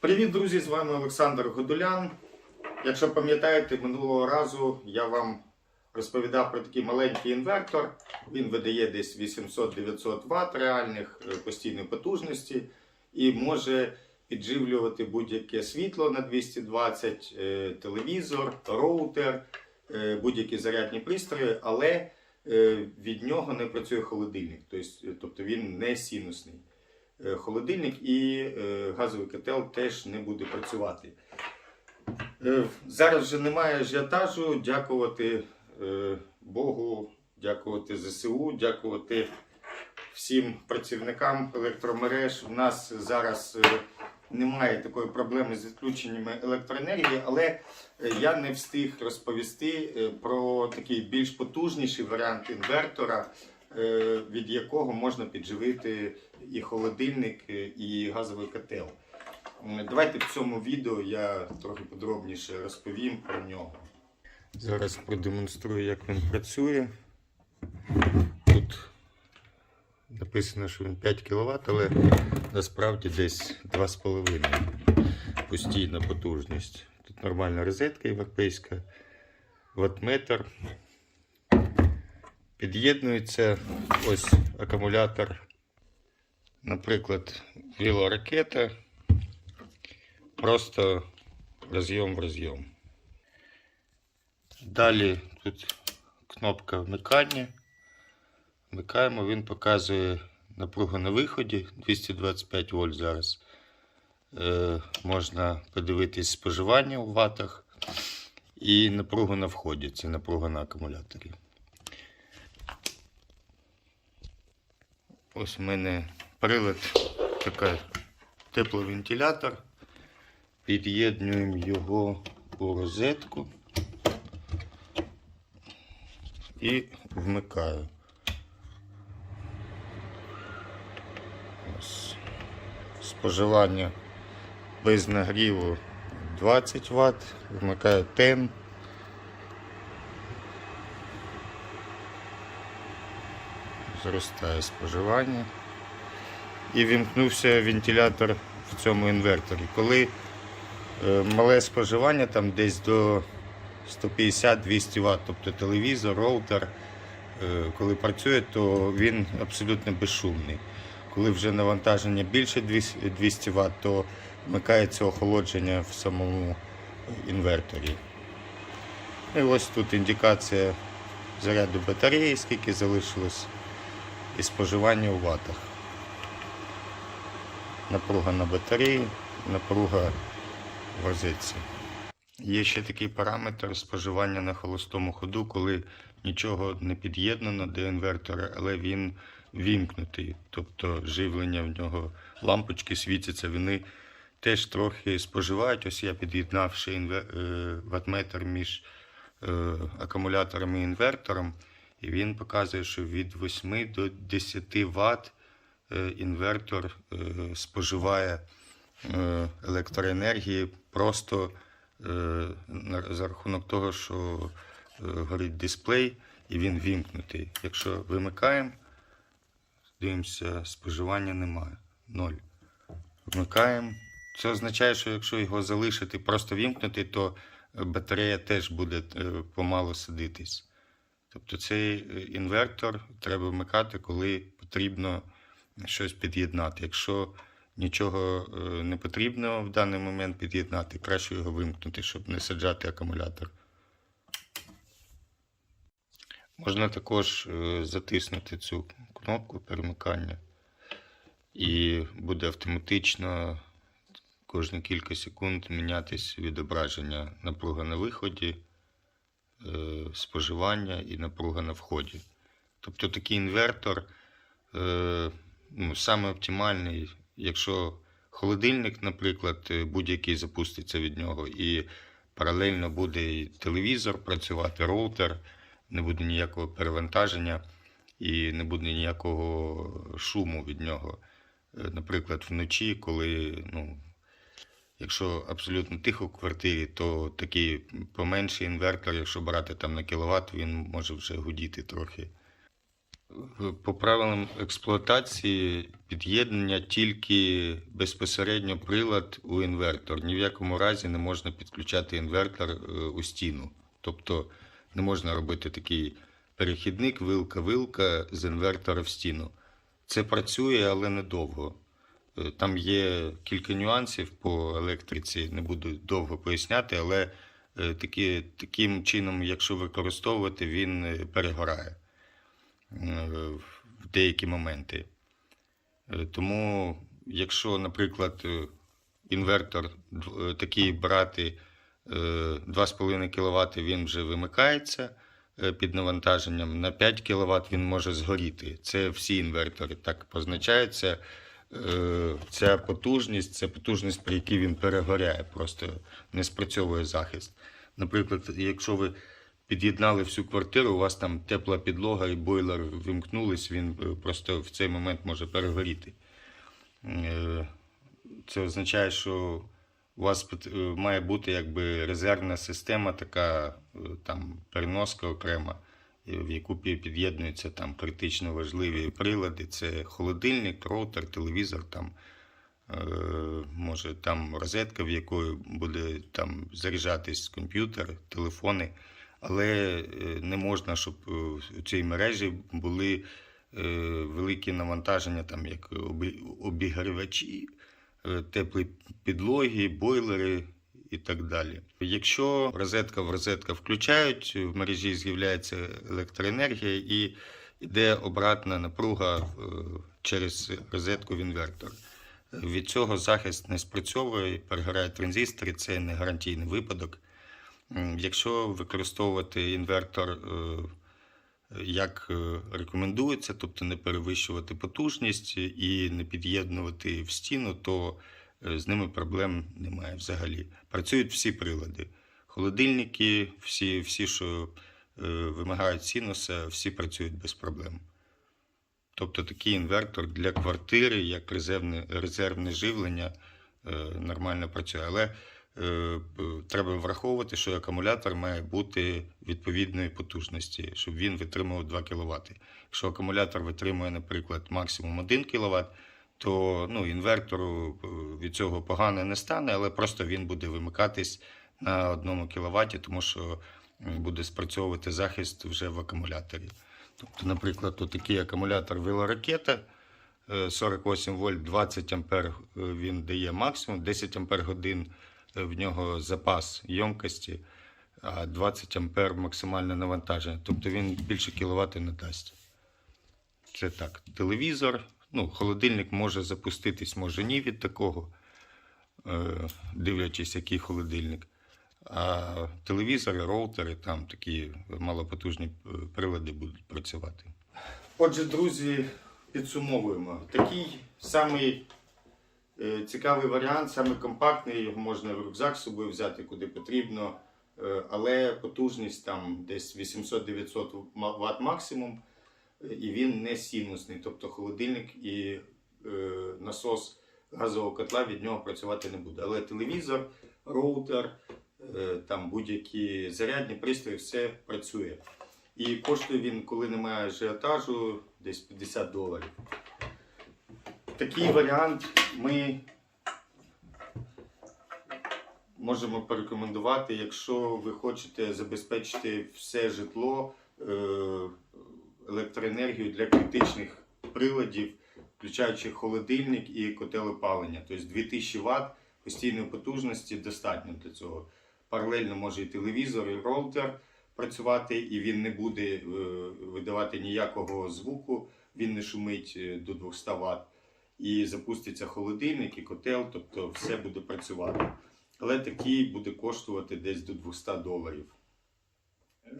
Привіт, друзі! З вами Олександр Годулян. Якщо пам'ятаєте, минулого разу я вам розповідав про такий маленький інвертор. Він видає десь 800-900 Вт реальних е, постійної потужності і може підживлювати будь-яке світло на 220, е, телевізор, роутер, е, будь-які зарядні пристрої, але від нього не працює холодильник, тобто, тобто він не синусний е, холодильник і е, газовий котел теж не буде працювати. Е, Зараз вже немає ажіотажу. Дякувати е, Богу, дякувати ЗСУ, дякувати всім працівникам електромереж. У нас зараз е, немає такої проблеми з відключеннями електроенергії, але е, я не встиг розповісти е, про такий більш потужніший варіант інвертора, е, від якого можна підживити і холодильник, е, і газовий котел. Давайте в цьому відео я трохи подробніше розповім про нього. Зараз продемонструю, як він працює. Тут написано, що він 5 кВт, але насправді десь 2,5 постійна потужність. Тут нормальна розетка європейська, ваттметр. Під'єднується ось акумулятор, наприклад, велоракета. Просто роз'єм в роз'єм. Далі тут кнопка вмикання. Вмикаємо, він показує напругу на виході 225 вольт зараз. Е, можна подивитись споживання у ватах і напругу на вході. Це напруга на акумуляторі. Ось у мене прилад така тепловентилятор. Під'єднуємо його у розетку і вмикаю. Ось. Споживання без нагріву 20 Вт, вмикаю тен. Зростає споживання. І вімкнувся вентилятор в цьому інверторі. Коли е, мале споживання, там десь до 150-200 Вт, тобто телевізор, роутер, е, коли працює, то він абсолютно безшумний. Коли вже навантаження більше 200 Вт, то вмикається охолодження в самому інверторі. І ось тут індикація заряду батареї, скільки залишилось, і споживання у ватах. Напруга на батареї, напруга в розетці. Є ще такий параметр споживання на холостому ходу, коли нічого не під'єднано до інвертора, але він вімкнутий. Тобто живлення в нього лампочки світяться, вони теж трохи споживають. Ось я під'єднав ще інвер... е, між е, акумулятором і інвертором, і він показує, що від 8 до 10 Вт е, інвертор е, споживає е, електроенергії просто за рахунок того, що горить дисплей і він вімкнутий. Якщо вимикаємо, дивимося, споживання немає. Ноль. Вмикаємо. Це означає, що якщо його залишити просто вімкнути, то батарея теж буде помало садитись. Тобто цей е, інвертор треба вмикати, коли потрібно щось під'єднати. Якщо нічого е, не потрібно в даний момент під'єднати, краще його вимкнути, щоб не саджати акумулятор. Можна також е, затиснути цю кнопку перемикання, і буде автоматично кожні кілька секунд мінятись відображення напруга на виході, споживання і напруга на вході. Тобто такий інвертор е, ну, саме оптимальний, якщо холодильник, наприклад, е, будь-який запуститься від нього, і паралельно буде і телевізор працювати, роутер, не буде ніякого перевантаження і не буде ніякого шуму від нього. Е, Наприклад, вночі, коли ну, Якщо абсолютно тихо в квартирі, то такий поменший інвертор, якщо брати там на кіловат, він може вже гудіти трохи. По правилам експлуатації під'єднання тільки безпосередньо прилад у інвертор. Ні в якому разі не можна підключати інвертор е, у стіну. Тобто не можна робити такий перехідник, вилка-вилка з інвертора в стіну. Це працює, але недовго. Е, Там є кілька нюансів по електриці, не буду довго поясняти, але е, такі, таким чином, якщо використовувати, він е, перегорає в деякі моменти. Тому, якщо, наприклад, інвертор такий брати е, 2,5 кВт, він вже вимикається під навантаженням. На 5 кВт він може згоріти. Це всі інвертори так позначаються. Е, Ця потужність, це потужність, при якій він перегоряє, просто не спрацьовує захист. Наприклад, якщо ви під'єднали всю квартиру, у вас там тепла підлога і бойлер вимкнулись, він е, просто в цей момент може перегоріти. Е, Це означає, що у вас має бути якби резервна система, така там переноска окрема, в яку під'єднуються там критично важливі прилади. Це холодильник, роутер, телевізор, там е, може там розетка, в якої буде там заряджатись комп'ютер, телефони. Але е, не можна, щоб е, у цій мережі були е, великі навантаження, там як обігрівачі, е, теплі підлоги, бойлери і так далі. Якщо розетка в розетка включають, в мережі з'являється електроенергія і йде обратна напруга е, через розетку в інвертор. Від цього захист не спрацьовує, перегорають транзистори, це не гарантійний випадок. Якщо використовувати інвертор е, як е, рекомендується, тобто не перевищувати потужність і не під'єднувати в стіну, то з ними проблем немає взагалі. Працюють всі прилади. Холодильники, всі, всі що е, вимагають синуса, всі працюють без проблем. Тобто такий інвертор для квартири, як резервне, резервне живлення, е, нормально працює. Але е, треба враховувати, що акумулятор має бути відповідної потужності, щоб він витримував 2 кВт. Якщо акумулятор витримує, наприклад, максимум 1 кВт, то ну, інвертору е, від цього погано не стане, але просто він буде вимикатись на 1 кВт, тому що буде спрацьовувати захист вже в акумуляторі. Тобто, наприклад, тут такий акумулятор велоракета. е, 48 вольт, 20 ампер е, він дає максимум, 10 ампер годин е, в нього запас ємкості, а 20 ампер максимальне навантаження. Тобто він більше кіловат не дасть. Це так. Телевізор, ну, холодильник може запуститись, може ні від такого, е, дивлячись, який холодильник. А телевізори, роутери, там такі малопотужні е, прилади будуть працювати. Отже, друзі, підсумовуємо. Такий самий е, цікавий варіант, самий компактний, його можна в рюкзак з собою взяти куди потрібно, але потужність там десь 800-900 Вт максимум, і він не синусний, тобто холодильник і е, насос газового котла від нього працювати не буде. Але телевізор, роутер, е, там будь-які зарядні пристрої, все працює. І коштує він, коли немає ажіотажу, десь 50 доларів. Такий варіант ми можемо порекомендувати, якщо ви хочете забезпечити все житло е, електроенергію для критичних приладів, включаючи холодильник і котел опалення. Тобто 2000 Вт постійної потужності достатньо для цього. Паралельно може і телевізор, і роутер працювати, і він не буде е, видавати ніякого звуку, він не шумить е, до 200 Вт. І запуститься холодильник і котел, тобто все буде працювати. Але такий буде коштувати десь до 200 доларів.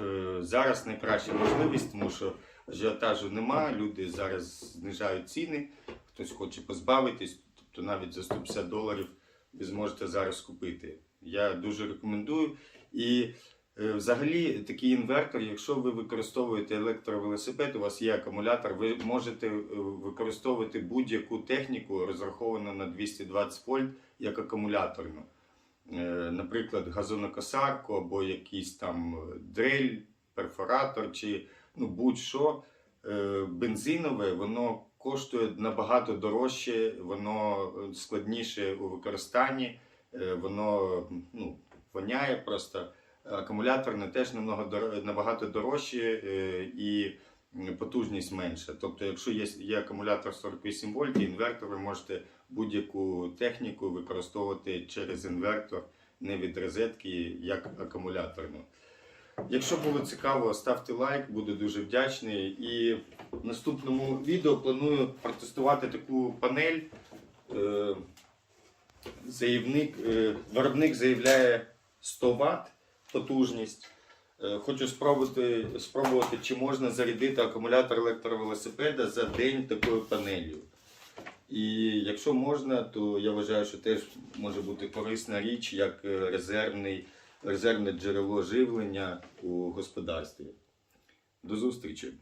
Е, Зараз найкраща можливість, тому що ажіотажу немає, люди зараз знижають ціни, хтось хоче позбавитись, тобто навіть за 150 доларів ви зможете зараз купити. Я дуже рекомендую. І е, взагалі такий інвертор, якщо ви використовуєте електровелосипед, у вас є акумулятор, ви можете е, використовувати будь-яку техніку, розраховану на 220 вольт, як акумуляторну. Е, Наприклад, газонокосарку або якийсь там дрель, перфоратор чи ну, будь-що. е, бензинове, воно коштує набагато дорожче, воно е, складніше у використанні, е, воно ну, воняє просто. Акумуляторне теж набагато дорожче і потужність менша. Тобто, якщо є, є акумулятор 48 вольт, інвертор, ви можете будь-яку техніку використовувати через інвертор, не від розетки, як акумуляторну. Якщо було цікаво, ставте лайк, буду дуже вдячний. І в наступному відео планую протестувати таку панель. Е, Заявник, е, виробник заявляє 100 Вт потужність. Е, Хочу спробувати, спробувати, чи можна зарядити акумулятор електровелосипеда за день такою панелью. І якщо можна, то я вважаю, що теж може бути корисна річ як резервний, резервне джерело живлення у господарстві. До зустрічі!